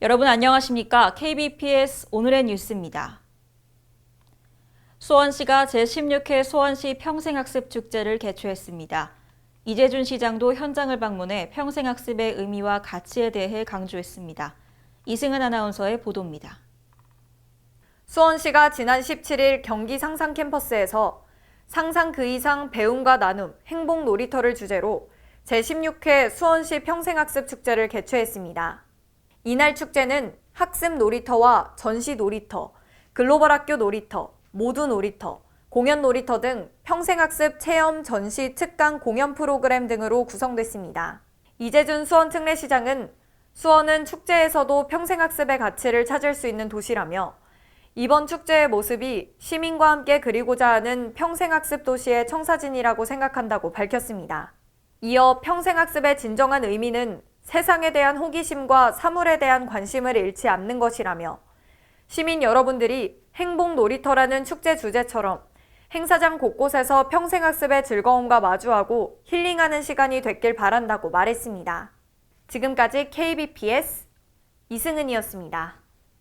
여러분 안녕하십니까? KBPS 오늘의 뉴스입니다. 수원시가 제16회 수원시 평생학습 축제를 개최했습니다. 이재준 시장도 현장을 방문해 평생학습의 의미와 가치에 대해 강조했습니다. 이승은 아나운서의 보도입니다. 수원시가 지난 17일 경기 상상 캠퍼스에서 상상 그 이상 배움과 나눔, 행복 놀이터를 주제로 제16회 수원시 평생학습 축제를 개최했습니다. 이날 축제는 학습 놀이터와 전시 놀이터, 글로벌 학교 놀이터, 모두 놀이터, 공연 놀이터 등 평생학습 체험, 전시, 특강, 공연 프로그램 등으로 구성됐습니다. 이재준 수원 특례시장은 수원은 축제에서도 평생학습의 가치를 찾을 수 있는 도시라며 이번 축제의 모습이 시민과 함께 그리고자 하는 평생학습 도시의 청사진이라고 생각한다고 밝혔습니다. 이어 평생학습의 진정한 의미는 세상에 대한 호기심과 사물에 대한 관심을 잃지 않는 것이라며 시민 여러분들이 행복 놀이터라는 축제 주제처럼 행사장 곳곳에서 평생학습의 즐거움과 마주하고 힐링하는 시간이 됐길 바란다고 말했습니다. 지금까지 KBPS 이승은이었습니다.